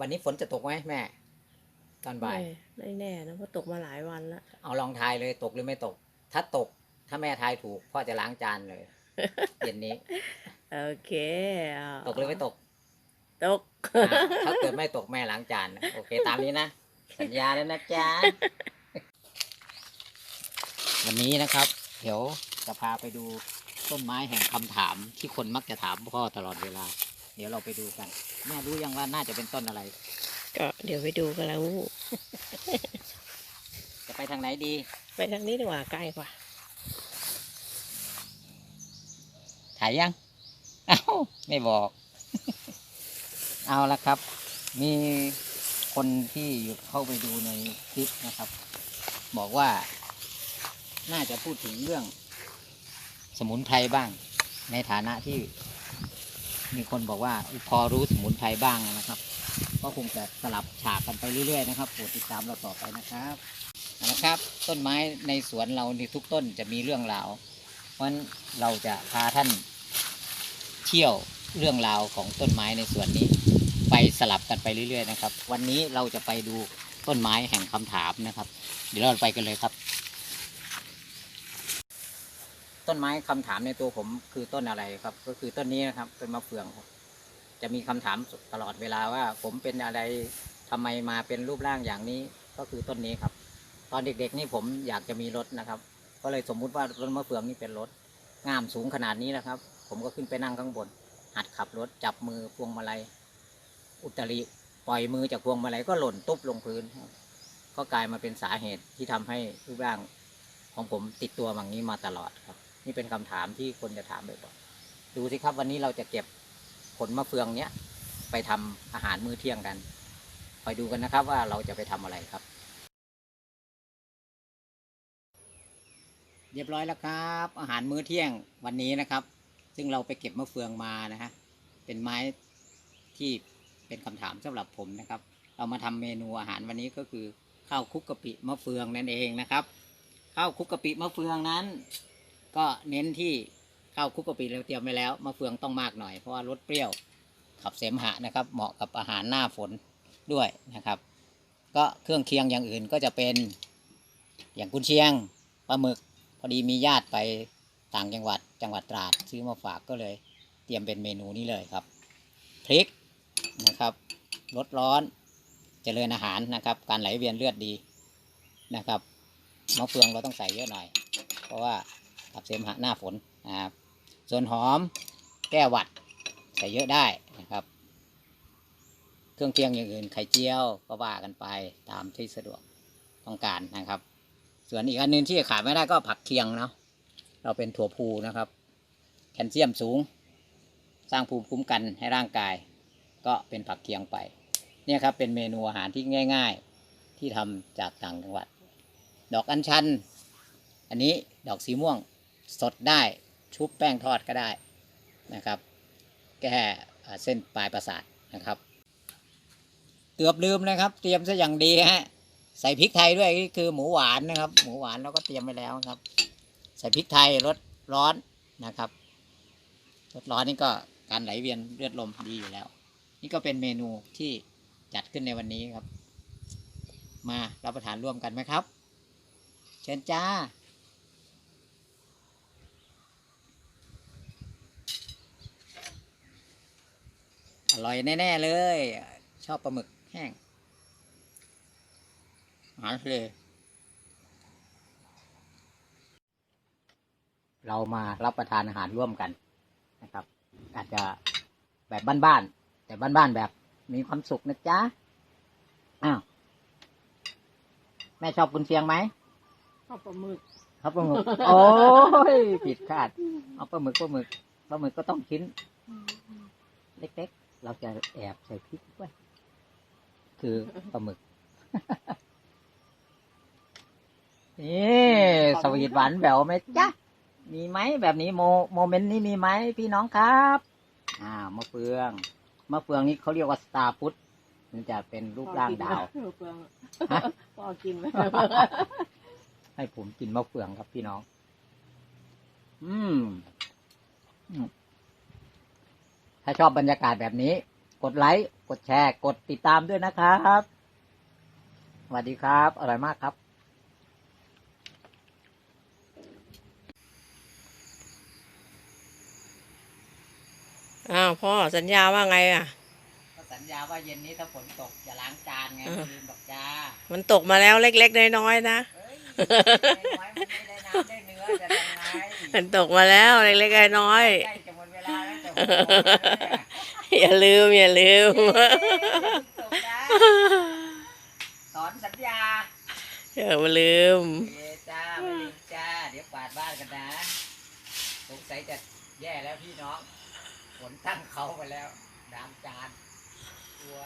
วันนี้ฝนจะตกไหมแม่ ตอนบ่ายไม่ไม่แน่นะเพราะตกมาหลายวันแล้ว เอาลองทายเลยตกหรือไม่ตก ถ้าตก ถ้าแม่ทายถูกพ่อจะล้างจานเลยเย็นนี้ โอเคเอาตกหรือไม่ตก ตกอ่าถ้าเกิดไม่ตกแม่ล้างจานนะโอเค ตามนี้นะ สัญญาแล้วนะจ๊ะ วันนี้นะครับ เดี๋ยวจะพาไปดูต้นไม้แห่งคำถามที่คนมักจะถามพ่อตลอดเวลา เดี๋ยวเราไปดูกัน แม่รู้ยังว่าน่าจะเป็นต้นอะไร ก็เดี๋ยวไปดูกันแล้ว จะไปทางไหนดี ไปทางนี้ดีกว่าใกล้กว่า ถ่ายยัง เอ้า ไม่บอก เอาละครับ มีคนที่เข้าไปดูในคลิปนะครับ บอกว่า น่าจะพูดถึงเรื่อง สมุนไพรบ้าง ในฐานะที่ มีคนบอกว่าพอรู้สมุนไพรบ้างนะครับ ก็คงจะสลับฉากกันไปเรื่อยๆนะครับโปรดติดตามเราต่อไปนะครับเอาละครับ ต้นไม้ในสวนเราในทุกต้นจะมีเรื่องราวเพราะฉะนั้นเราจะพาท่านเที่ยวเรื่องราวของต้นไม้ในสวนนี้ ไปสลับกันไปเรื่อยๆนะครับ วันนี้เราจะไปดูต้นไม้แห่งคำถามนะครับ เดี๋ยวเราไปกันเลยครับ ต้นไม้คำถามในตัวผมคือต้นอะไรครับ ก็คือต้นนี้นะครับ เป็นมะเฟืองครับจะมีคำถามตลอดเวลาว่า ผมเป็นอะไรทำไมมาเป็นรูปร่างอย่างนี้ก็คือต้นนี้ครับ ตอนเด็กๆนี่ผมอยากจะมีรถนะครับ ก็เลยสมมุติว่าต้นมะเฟืองนี่เป็นรถงามสูงขนาดนี้นะครับ ผมก็ขึ้นไปนั่งข้างบน หัดขับรถจับมือพวงมาลัยอุตริปล่อยมือจากพวงมาลัยก็หล่นตุ๊บลงพื้นก็กลายมาเป็นสาเหตุที่ทำให้รูปร่างของผมติดตัวอย่างนี้มาตลอดครับ นี่เป็นคำถามที่คนจะถามบ่อยๆดูสิครับวันนี้เราจะเก็บผลมะเฟืองเนี้ยไปทำอาหารมื้อเที่ยงกันคอยดูกันนะครับว่าเราจะไปทำอะไรครับ เรียบร้อยแล้วครับ อาหารมื้อเที่ยงวันนี้นะครับ ซึ่งเราไปเก็บมะเฟืองมานะฮะเป็นไม้ที่เป็นคำถามสำหรับผมนะครับ เรามาทำเมนูอาหารวันนี้ก็คือข้าวคลุกกะปิมะเฟืองนั่นเองนะครับข้าวคลุกกะปิมะเฟืองนั้น ก็เน้นที่ข้าวคุกกะปิเราเตรียมไว้แล้วมะเฟืองต้องมากหน่อยเพราะว่ารสเปรี้ยวขับเสมหะนะครับ เหมาะกับอาหารหน้าฝนด้วยนะครับ ก็เครื่องเคียงอย่างอื่นก็จะเป็นอย่างกุนเชียงปลาหมึก พอดีมีญาติไปต่างจังหวัดจังหวัดตราดซื้อมาฝากก็เลยเตรียมเป็นเมนูนี้เลยครับพริกนะครับรสร้อนเจริญอาหารนะครับ การไหลเวียนเลือดดีนะครับมะเฟืองเราต้องใส่เยอะหน่อย เพราะว่า ขับเสมหะหน้าฝนนะครับส่วนหอมแก้หวัดใส่เยอะได้นะครับ เครื่องเคียงอย่างอื่นไข่เจียวก็ว่ากันไปตามที่สะดวกต้องการนะครับ ส่วนอีกอันหนึงที่ขาดไม่ได้ก็ผักเคียงเนาะเราเป็นถั่วพูนะครับ แคลเซียมสูง สร้างภูมิคุ้มกันให้ร่างกาย ก็เป็นผักเคียงไป เนี่ยครับเป็นเมนูอาหารที่ง่าย ๆที่ทำจากต่างจังหวัด ดอกอัญชัน อันนี้ดอกสีม่วง สดได้ชุบแป้งทอดก็ได้นะครับ แก้เส้นปลายประสาทนะครับเกือบลืมนะครับ เตรียมซะอย่างดีฮะใส่พริกไทยด้วยนี่คือหมูหวานนะครับ หมูหวานเราก็เตรียมไว้แล้วครับ ใส่พริกไทยรสร้อนนะครับรสร้อนนี่ก็การไหลเวียนเลือดลมดีอยู่แล้ว นี่ก็เป็นเมนูที่จัดขึ้นในวันนี้ครับ มารับประทานร่วมกันไหมครับ เชิญจ้า อร่อยแน่ๆเลย ชอบปลาหมึกแห้งอาหารทะเลเรามารับประทานอาหารร่วมกันนะครับ อาจจะแบบบ้านๆแต่บ้านๆแบบมีความสุขนะจ๊ะอ้าวแม่ชอบกุนเชียงไหมข้าวปลาหมึกครับปลาหมึกโอ้ยผิดคาด เอาปลาหมึกปลาหมึกปลาหมึกก็ต้องชิ้น เล็กๆ เราจะแอบใส่พริกด้วยคือปลาหมึก นี่สวีทหวานแหววไหมจ๊ะ มีไหมแบบนี้โมโมเมนต์นี้มีไหมพี่น้องครับ อ่ามะเฟืองมะเฟืองนี้เขาเรียกว่าสตาร์ฟุตมันจะเป็นรูปร่างดาวเปลืองฮะพอกินไหมให้ผมกินมะเฟืองครับพี่น้อง อืมอืม ถ้าชอบบรรยากาศแบบนี้ กดไลค์กดแชร์ กดติดตามด้วยนะครับสวัสดีครับ อร่อยมากครับอ้าวพ่อสัญญาว่าไงอะ ก็สัญญาว่าเย็นนี้ถ้าฝนตกจะล้างจานไงอ่าไม่ลืมดอกจ้ามันตกมาแล้วเล็กๆน้อยๆนะ เฮ้ยน้อยมันไม่ได้น้ำได้เนื้อจะทำไงมันตกมาแล้วเล็กๆน้อยใกล้จะ อย่าลืม อย่าลืมเย้จบนะสอนสัญญาอย่าลืมโอเคจ้าไม่ลืมจ้า เดี๋ยวกวาดบ้านกันนะสงสัยจะแย่แล้วพี่น้องฝนตั้งเขาไปแล้วน้ำจานตัว